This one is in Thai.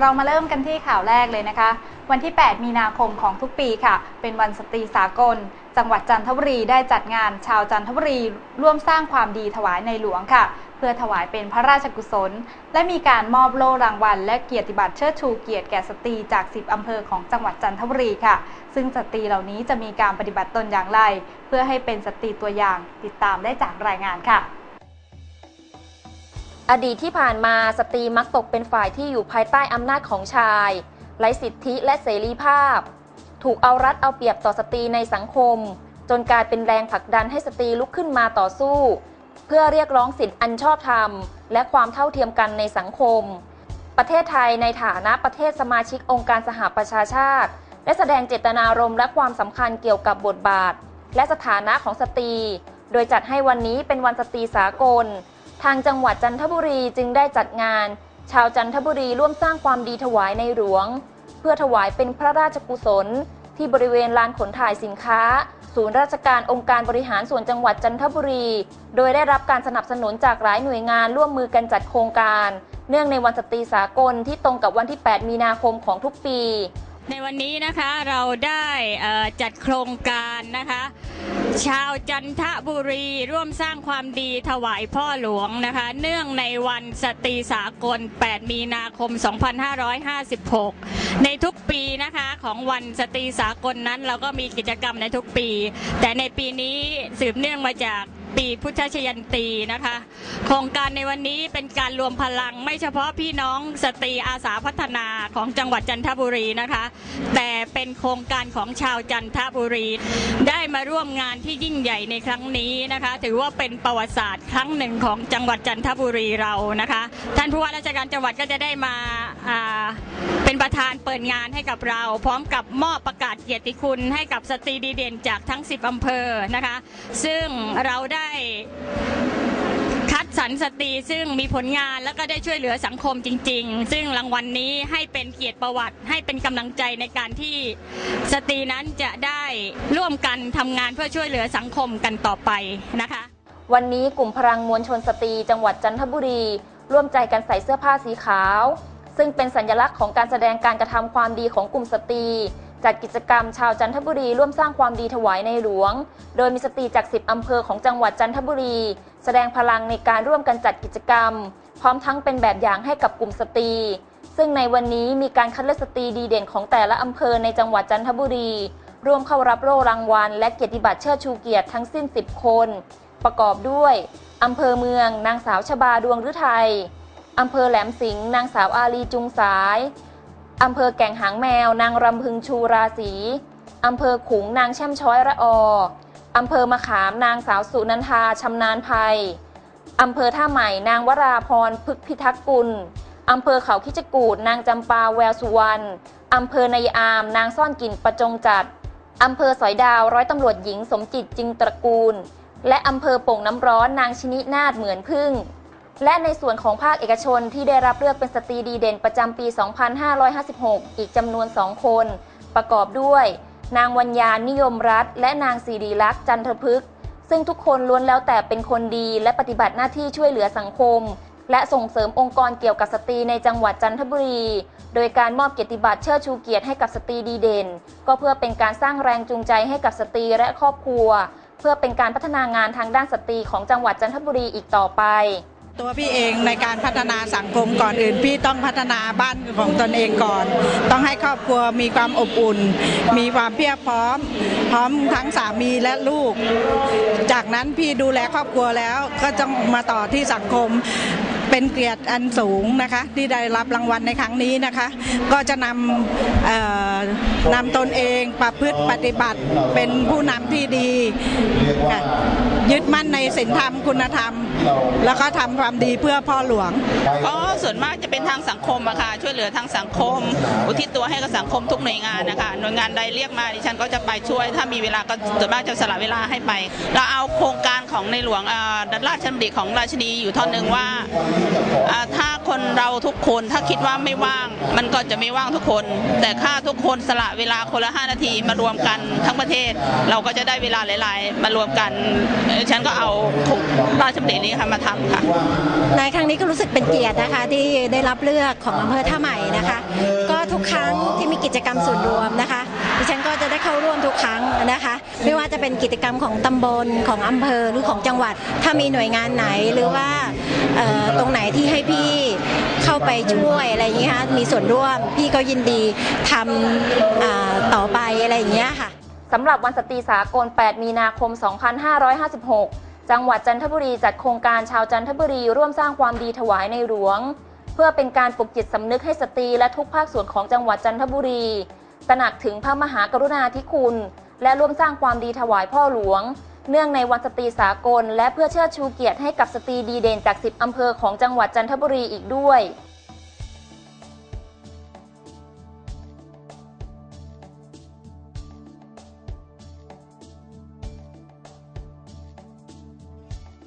เรามาเริ่มกันที่ข่าวแรกเลยนะคะ วันที่ 8 มีนาคมของทุกปีค่ะ เป็นวันสตรีสากล จังหวัดจันทบุรีได้จัดงาน ชาวจันทบุรีร่วมสร้างความดีถวายในหลวงค่ะ เพื่อถวายเป็นพระราชกุศล และมีการมอบโล่รางวัล และเกียรติบัตรเชิดชูเกียรติแก่สตรีจาก 10 อำเภอของจังหวัดจันทบุรีค่ะ ซึ่งสตรีเหล่านี้จะมีการปฏิบัติตนอย่างไร เพื่อให้เป็นสตรีตัวอย่างติดตามได้จากรายงานค่ะ อดีตที่ผ่านมาสตรีมักตกเป็นฝ่ายที่อยู่ภายใต้อำนาจของชายไร้สิทธิและเสรีภาพ ถูกเอารัดเอาเปรียบต่อสตรีในสังคม จนกลายเป็นแรงผลักดันให้สตรีลุกขึ้นมาต่อสู้ เพื่อเรียกร้องสิทธิอันชอบธรรม และความเท่าเทียมกันในสังคม ประเทศไทยในฐานะประเทศสมาชิกองค์การสหประชาชาติ ได้แสดงเจตนารมณ์และความสำคัญเกี่ยวกับบทบาท และสถานะของสตรี โดยจัดให้วันนี้เป็นวันสตรีสากล ทางจังหวัดจันทบุรีจึงได้จัดงาน ชาวจันทบุรีร่วมสร้างความดีถวายในหลวง เพื่อถวายเป็นพระราชกุศล ที่บริเวณลานขนถ่ายสินค้า ศูนย์ราชการองค์การบริหารส่วนจังหวัดจันทบุรี โดยได้รับการสนับสนุนจากหลายหน่วยงานร่วมมือกันจัดโครงการ เนื่องในวันสตรีสากลที่ตรงกับวันที่ 8 มีนาคมของทุกปี ในวันนี้นะคะเราได้จัดโครงการนะคะ ชาวจันทบุรีร่วมสร้างความดีถวายพ่อหลวงนะคะ เนื่องในวันสตรีสากล 8 มีนาคม 2556 ในทุกปีนะคะของวันสตรีสากลนั้นเราก็มีกิจกรรมในทุกปี แต่ในปีนี้สืบเนื่องมาจาก ปีพุทธชยันตีนะคะ โครงการในวันนี้เป็นการรวมพลังไม่เฉพาะพี่น้องสตรีอาสาพัฒนาของจังหวัดจันทบุรีนะคะ แต่เป็นโครงการของชาวจันทบุรี ได้มาร่วมงานที่ยิ่งใหญ่ในครั้งนี้นะคะ ถือว่าเป็นประวัติศาสตร์ครั้งหนึ่งของจังหวัดจันทบุรีเรานะคะ ท่านผู้ว่าราชการจังหวัดก็จะได้มาอ่า เป็นประธานเปิดงานให้กับเรา พร้อมกับมอบประกาศเกียรติคุณให้กับสตรีดีเด่นจากทั้ง 10 อำเภอนะคะ ซึ่งเราได้คัดสรรสตรีซึ่งมีผลงานแล้วก็ได้ช่วยเหลือสังคมจริง ๆ ซึ่งรางวัลนนี้ให้เป็นเกียรติประวัติ ให้เป็นกำลังใจในการที่สตรีนั้นจะได้ร่วมกันทำงานเพื่อช่วยเหลือสังคมกันต่อไปนะคะ วันนี้กลุ่มพลังมวลชนสตรีจังหวัดจันทบุรี ร่วมใจกันใส่เสื้อผ้าสีขาว ซึ่งเป็นสัญลักษณ์ของการแสดงการกระทำความดีของกลุ่มสตรี จัดกิจกรรมชาวจันทบุรีร่วมสร้างความดีถวายในหลวง โดยมีสตรีจาก 10 อำเภอของจังหวัดจันทบุรี แสดงพลังในการร่วมกันจัดกิจกรรม พร้อมทั้งเป็นแบบอย่างให้กับกลุ่มสตรี ซึ่งในวันนี้มีการคัดเลือกสตรีดีเด่นของแต่ละอำเภอในจังหวัดจันทบุรี ร่วมเข้ารับโล่รางวัล และเกียรติบัตรเชิดชูเกียรติทั้งสิ้น 10 คน ประกอบด้วยอำเภอเมือง นางสาวชบาดวงฤทัย อำเภอแหลมสิงห์นางสาวอาลีจุงสายอำเภอแก่งหางแมว นางรำพึงชูราศีอำเภอขุงนางแช่มช้อยระออำเภอมะขามนางสาวสุนันทาชำนาญภัยอำเภอท่าใหม่ นางวราพรพึกพิทักษ์กุลอำเภอเขาคิจกูดนางจำปาแววสุวรรณอำเภอในอาม นางซ่อนกลิ่นประจงจัดอำเภอสอยดาวร้อยตำรวจหญิงสมจิตจิงตระกูล และอำเภอโป่งน้ำร้อนนางชนินาฏเหมือนพึ่ง และในส่วนของภาคเอกชนที่ได้รับเลือกเป็นสตรีดีเด่นประจำปี 2556 อีกจำนวน 2 คน ประกอบด้วย นางวัญญานิยมรัตน์และนางสิริลักษณ์จันทพฤกษ์ซึ่งทุกคนล้วนแล้วแต่เป็นคนดีและปฏิบัติหน้าที่ช่วยเหลือสังคม และส่งเสริมองค์กรเกี่ยวกับสตรีในจังหวัดจันทบุรี โดยการมอบเกียรติบัตรเชิดชูเกียรติให้กับสตรีดีเด่น ก็เพื่อเป็นการสร้างแรงจูงใจให้กับสตรีและครอบครัว เพื่อเป็นการพัฒนางานทางด้านสตรีของจังหวัดจันทบุรีอีกต่อไป ตัวพี่เองในการพัฒนาสังคมก่อนอื่น พี่ต้องพัฒนาบ้านของตนเองก่อน ต้องให้ครอบครัวมีความอบอุ่น มีความเพียบพร้อม พร้อมทั้งสามีและลูก จากนั้นพี่ดูแลครอบครัวแล้วก็จะมาต่อที่สังคมเป็นเกียรติอันสูงนะคะที่ได้รับรางวัลในครั้งนี้นะคะ ก็จะนำนำตนเองประพฤติปฏิบัติเป็นผู้นำที่ดีค่ะ ยึดมั่นในศีลธรรมคุณธรรม แล้วก็ทำความดีเพื่อพ่อหลวงก็ส่วนมากจะเป็นทางสังคมอะค่ะช่วยเหลือทางสังคม อุทิศตัวให้กับสังคมทุกหน่วยงานนะคะหน่วยงานใดเรียกมาดิฉันก็จะไปช่วย ถ้ามีเวลาก็ส่วนมากจะสละเวลาให้ไป เราเอาโครงการของในหลวงเอ่อราชดำริของราชินีอยู่ท่อนหนึ่งว่าอ่าถ้าคนเราทุกคนถ้าคิดว่าไม่ว่าง มันก็จะไม่ว่างทุกคน แต่ถ้าทุกคนสละเวลาคนละ 5 นาทีมารวมกันทั้งประเทศ เราก็จะได้เวลาหลาย ๆ มารวมกันเอ่อฉันก็เอาราชดำรินี้ค่ะมาทำค่ะ ในครั้งนี้ก็รู้สึกเป็นเกียรตินะคะ ที่ได้รับเลือกของอำเภอท่าใหม่นะคะ ก็ทุกครั้งที่มีกิจกรรมส่วนรวมนะคะดิฉันก็จะได้เข้าร่วมทุกครั้งนะคะ ไม่ว่าจะเป็นกิจกรรมของตำบลของอำเภอหรือของจังหวัด ถ้ามีหน่วยงานไหนหรือว่าตรงไหนที่ให้พี่เข้าไปช่วยอะไรอย่างเงี้ยค่ะมีส่วนร่วมพี่ก็ยินดีทำต่อไปอะไรอย่างเงี้ยค่ะ สำหรับวันสตรีสากล 8 มีนาคม 2556 จังหวัดจันทบุรีจัดโครงการชาวจันทบุรีร่วมสร้างความดีถวายในหลวง เพื่อเป็นการปลุกจิตสำนึกให้สตรีและทุกภาคส่วนของจังหวัดจันทบุรี ตระหนักถึงพระมหากรุณาธิคุณ และร่วมสร้างความดีถวายพ่อหลวง เนื่องในวันสตรีสากล และเพื่อเชิดชูเกียรติให้กับสตรีดีเด่นจาก 10 อำเภอของจังหวัดจันทบุรีอีกด้วย